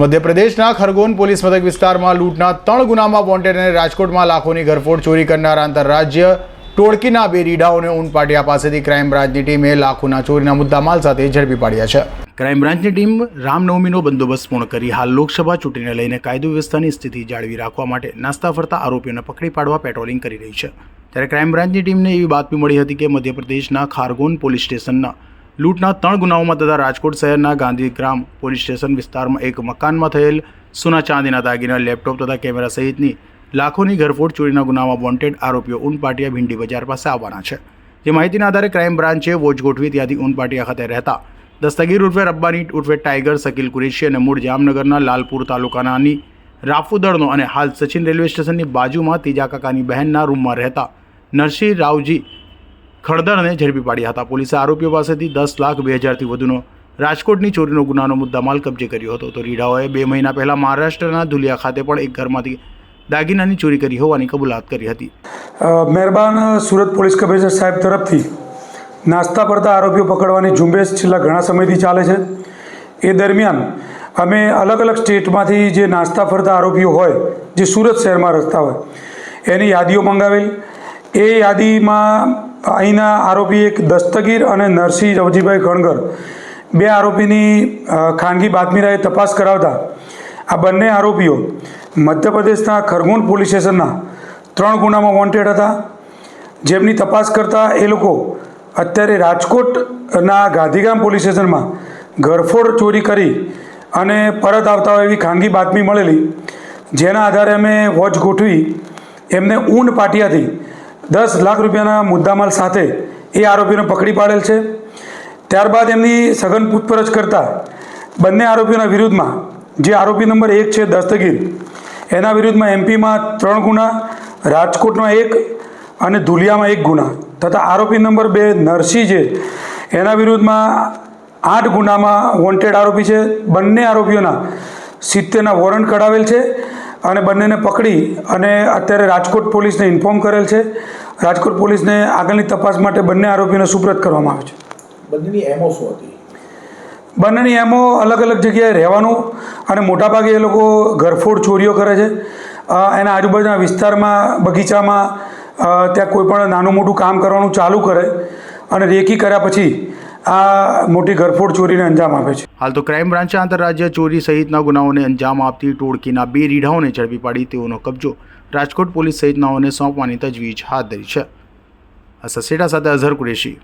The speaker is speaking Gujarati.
મધ્યપ્રદેશના ખરગોન પોલીસ મથક વિસ્તારમાં લૂંટના ત્રણ ગુનામાં વોન્ટેડ અને રાજકોટમાં લાખોની ઘરફોડ ચોરી કરનાર આંતરરાજ્ય ટોળકીના બે રીડાઓને ઊન પાટિયા પાસેથી ક્રાઇમ બ્રાન્ચની ટીમે લાખોના ચોરીના મુદ્દામાલ સાથે ઝડપી પાડ્યા છે. ક્રાઇમ બ્રાન્ચની ટીમ રામનવમીનો બંદોબસ્ત પૂર્ણ કરી હાલ લોકસભા ચૂંટણીને લઈને કાયદો વ્યવસ્થાની સ્થિતિ જાળવી રાખવા માટે નાસ્તા ફરતા આરોપીઓને પકડી પાડવા પેટ્રોલિંગ કરી રહી છે. ત્યારે ક્રાઇમ બ્રાન્ચની ટીમને એવી બાતમી મળી હતી કે મધ્યપ્રદેશના ખારગોન પોલીસ સ્ટેશનના લૂંટના ત્રણ ગુનાઓમાં તથા રાજકોટ શહેરના ગાંધીગ્રામ પોલીસ સ્ટેશન વિસ્તારમાં એક મકાનમાં થયેલ સોના ચાંદીના દાગીના, લેપટોપ તથા કેમેરા સહિતની લાખોની ઘરફોડ ચોરીના ગુનામાં વોન્ટેડ આરોપીઓ ઊનપાટિયા ભીંડી બજાર પાસે આવવાના છે. જે માહિતીના આધારે ક્રાઇમ બ્રાન્ચે વોચ ગોઠવી ત્યાંથી ઊનપાટિયા ખાતે રહેતા દસ્તગીર ઉર્ફે રબ્બાની ઉર્ફે ટાઈગર શકીલ કુરેશી અને મૂળ જામનગરના લાલપુર તાલુકાનાની રાફુદળનો અને હાલ સચિન રેલવે સ્ટેશનની બાજુમાં ત્રીજા કાકાની બહેનના રૂમમાં રહેતા નરસિંહ રાવજી ખળદરને ઝડપી પાડ્યા હતા. પોલીસે આરોપીઓ પાસેથી દસ લાખ બે હજારથી વધુનો રાજકોટની ચોરીનો ગુનાનો મુદ્દામાલ કબજે કર્યો હતો. તો રીડાઓએ બે મહિના પહેલા મહારાષ્ટ્રના ધુલિયા ખાતે પણ એક ઘરમાંથી દાગીનાની ચોરી કરી હોવાની કબૂલાત કરી હતી. મહેરબાન સુરત પોલીસ કમિશનર સાહેબ તરફથી નાસ્તા પડતા આરોપીઓ પકડવાની ઝુંબેશ છેલ્લા ઘણા સમયથી ચાલે છે. એ દરમિયાન અમે અલગ અલગ સ્ટેટમાંથી જે નાસ્તા ફરતા આરોપીઓ હોય, જે સુરત શહેરમાં રસ્તા હોય, એની યાદીઓ મંગાવેલ. એ યાદીમાં અહીંના આરોપી એક દસ્તગીર અને નરસિંહ રવજીભાઈ ખણગર બે આરોપીની ખાનગી બાતમીરાએ તપાસ કરાવતા આ બંને આરોપીઓ મધ્યપ્રદેશના ખરગોન પોલીસ સ્ટેશનના ત્રણ ગુનામાં વોન્ટેડ હતા. જેમની તપાસ કરતાં એ લોકો અત્યારે રાજકોટના ગાંધીગામ પોલીસ સ્ટેશનમાં ઘરફોડ ચોરી કરી અને પરત આવતા હોય એવી ખાનગી બાતમી મળેલી. જેના આધારે અમે વોચ ગોઠવી એમને ઊન પાટિયાથી દસ લાખ રૂપિયાના મુદ્દામાલ સાથે એ આરોપીને પકડી પાડેલ છે. ત્યારબાદ એમની સઘન પૂછપરછ કરતાં બંને આરોપીઓના વિરુદ્ધમાં જે આરોપી નંબર એક છે દસ્તગીર, એના વિરુદ્ધમાં એમપીમાં ત્રણ ગુના, રાજકોટમાં એક અને ધુલિયામાં એક ગુના. તથા આરોપી નંબર બે નરસિંહ છે, એના વિરુદ્ધમાં આઠ ગુનામાં વોન્ટેડ આરોપી છે. બંને આરોપીઓના સિત્તેરના વોરંટ કઢાવેલ છે અને બંનેને પકડી અને અત્યારે રાજકોટ પોલીસને ઇન્ફોર્મ કરેલ છે. રાજકોટ પોલીસને આગળની તપાસ માટે બંને આરોપીઓને સુપ્રત કરવામાં આવે છે. બંનેની એમઓ શું હતી? બંનેની એમો અલગ અલગ જગ્યાએ રહેવાનું અને મોટાભાગે એ લોકો ઘરફોડ ચોરીઓ કરે છે. એના આજુબાજુના વિસ્તારમાં બગીચામાં ત્યાં કોઈ પણ નાનું મોટું કામ કરવાનું ચાલુ કરે અને રેકી કર્યા પછી આ મોટી ઘરફોડ ચોરીને અંજામ આપે છે. હાલ તો ક્રાઇમ બ્રાન્ચે આંતરરાજ્ય ચોરી સહિતના ગુનાઓને અંજામ આપતી ટોળકીના બે રીઢાઓને ઝડપી પાડી તેઓનો કબજો રાજકોટ પોલીસ સહિતનાઓને સોંપવાની તજવીજ હાથ ધરી છે. આ સસેડા સાથે અઝહર કુરેશી.